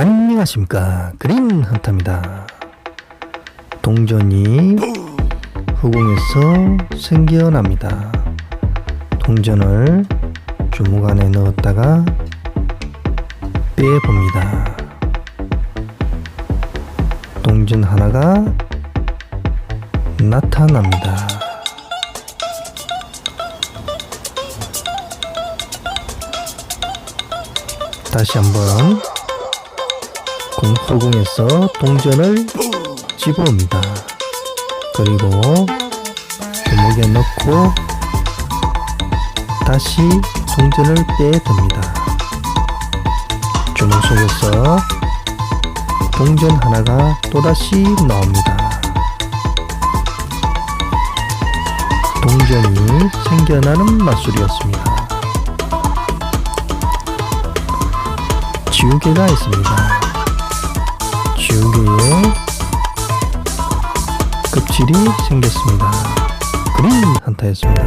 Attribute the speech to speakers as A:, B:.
A: 안녕하십니까. 그린 헌터입니다. 동전이 후공에서 생겨납니다. 동전을 주먹 안에 넣었다가 빼봅니다. 동전 하나가 나타납니다. 다시 한번 공 허공에서 동전을 집어옵니다. 그리고 주먹에 넣고 다시 동전을 빼듭니다. 주먹 속에서 동전 하나가 또다시 나옵니다. 동전이 생겨나는 마술이었습니다. 지우개가 있습니다. 실이 생겼습니다. 그린 한타였습니다.